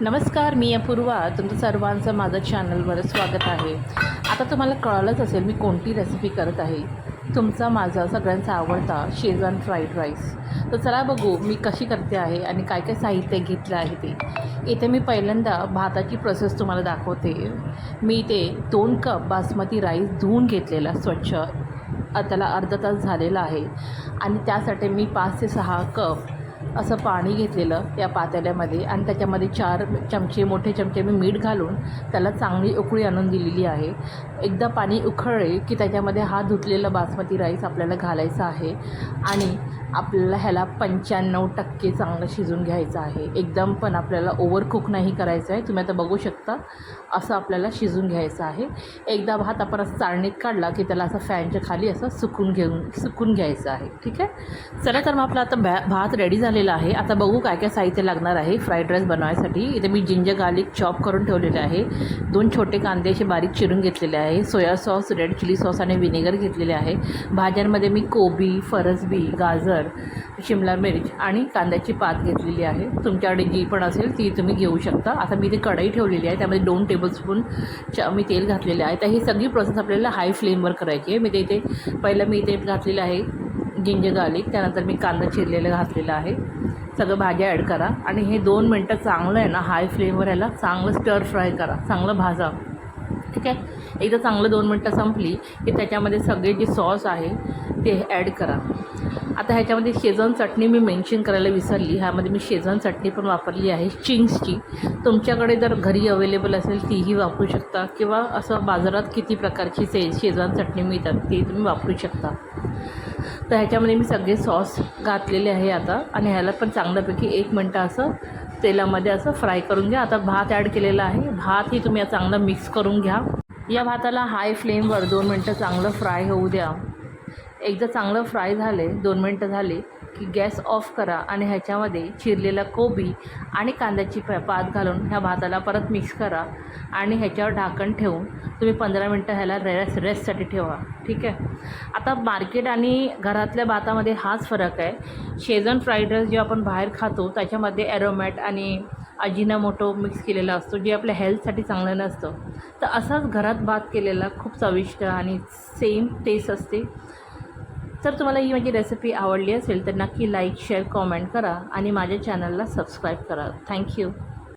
नमस्कार मी अपूर्वा. तुमचं सर्वांचं माझं चॅनलवर स्वागत आहे. आता तुम्हाला कळालंच असेल मी कोणती रेसिपी करत आहे. तुमचा माझा सगळ्यांचा आवडता शेजवान फ्राईड राईस तर चला बघू मी कशी करते आहे आणि काय काय साहित्य घेतलं आहे ते. इथे मी पहिल्यांदा भाताची प्रोसेस तुम्हाला दाखवते. मी इथे दोन कप बासमती राईस धुवून घेतलेला स्वच्छ. त्याला अर्धा तास झालेला आहे. आणि त्यासाठी मी पाच ते सहा कप असं पाणी घेतलेलं त्या पातेल्यामध्ये आणि त्याच्यामध्ये चार चमचे मोठे चमचे मी मीठ घालून त्याला चांगली उकळी आणून दिलेली आहे. एकदा पाणी उकळले की त्याच्यामध्ये हा धुतलेला बासमती राईस आपल्याला घालायचा आहे आणि आपल्याला ह्याला पंच्याण्णव टक्के चांगलं शिजून घ्यायचं आहे. एकदम पण आपल्याला ओव्हर कुक नाही करायचं आहे. तुम्ही आता बघू शकता असं आपल्याला शिजून घ्यायचं आहे. एकदा भात आपण असं चाळणीत काढला की त्याला असं फॅनच्या खाली असं सुकून घेऊन सुकून घ्यायचं आहे. ठीक आहे? चला तर मग आपला आता भात रेडी झाला. झालेला आहे. आता बघू काय काय साहित्य लागणार आहे. फ्राईड राईस बनवायसाठी इथे मी जिंजर गार्लिक चॉप करून ठेवलेले आहे. दोन छोटे कांदे असे बारीक चिरून घेतलेले आहे. Soya sauce red chilli sauce आणि व्हिनेगर घेतलेले आहे. भाज्यांमध्ये मी कोबी फरसबी गाजर शिमला मिर्च आणि कांद्याची पात घेतलेली आहे. तुमच्याकडे जी पण असेल ती तुम्ही घेऊ शकता. आता मी इथे कढई ठेवलेली आहे. त्यामध्ये दोन टेबलस्पून च मी तेल घातलेले आहे. तर ही सगळी प्रोसेस आपल्याला हाय फ्लेमवर करायची आहे. मी ते इथे पहिलं मी इथे घातलेलं आहे. जिंजर गार्लिक त्यानंतर मी कांदा चिरलेलं घातलेलं आहे. सगळं भाज्या ॲड करा. आणि हे दोन मिनटं चांगलं आहे ना हाय फ्लेमवर याला चांगलं स्टर फ्राय करा. चांगलं भाजा. ठीक आहे? एकदा चांगलं दोन मिनटं संपली की त्याच्यामध्ये सगळे जे सॉस आहे ते ॲड करा. आता ह्याच्यामध्ये शेजवान चटणी मी मेन्शन करायला विसरली. ह्यामध्ये मी शेजवान चटणी पण वापरली आहे चिंग्सची. तुमच्याकडे जर घरी अवेलेबल असेल तीही वापरू शकता. किंवा असं बाजारात किती प्रकारची से शेजवान चटणी मिळतात ती तुम्ही वापरू शकता. तर ह्याच्यामध्ये मी सगळे सॉस घातलेले आहे आता. आणि ह्याला पण चांगल्यापैकी एक मिनटं असं तेलामध्ये असं फ्राय करून घ्या. आता भात ॲड केलेला आहे. भातही तुम्ही चांगला मिक्स करून घ्या. या भाताला हाय फ्लेमवर दोन मिनटं चांगलं फ्राय होऊ द्या. एकदा चांगलं फ्राय झाले दोन मिनटं झाली की गॅस ऑफ करा आणि ह्याच्यामध्ये चिरलेला कोबी आणि कांद्याची प पात घालून ह्या भाताला परत मिक्स करा आणि ह्याच्यावर ढाकण ठेवून तुम्ही पंधरा मिनटं ह्याला रेस्ट रेस्टसाठी ठेवा. ठीक आहे? आता मार्केट आणि घरातल्या भातामध्ये हाच फरक आहे. शेजन फ्राईड राईस जे आपण बाहेर खातो त्याच्यामध्ये ॲरोमॅट आणि अजिनामोटो मिक्स केलेला असतो जे आपल्या हेल्थसाठी चांगलं नसतं. तर असाच घरात भात केलेला खूप चविष्ट आणि सेम टेस्ट असते. जर तुम्हाला ही माझी रेसिपी आवडली असेल तर नक्की लाईक शेअर कॉमेंट करा आणि माझ्या चॅनलला सबस्क्राईब करा. थँक्यू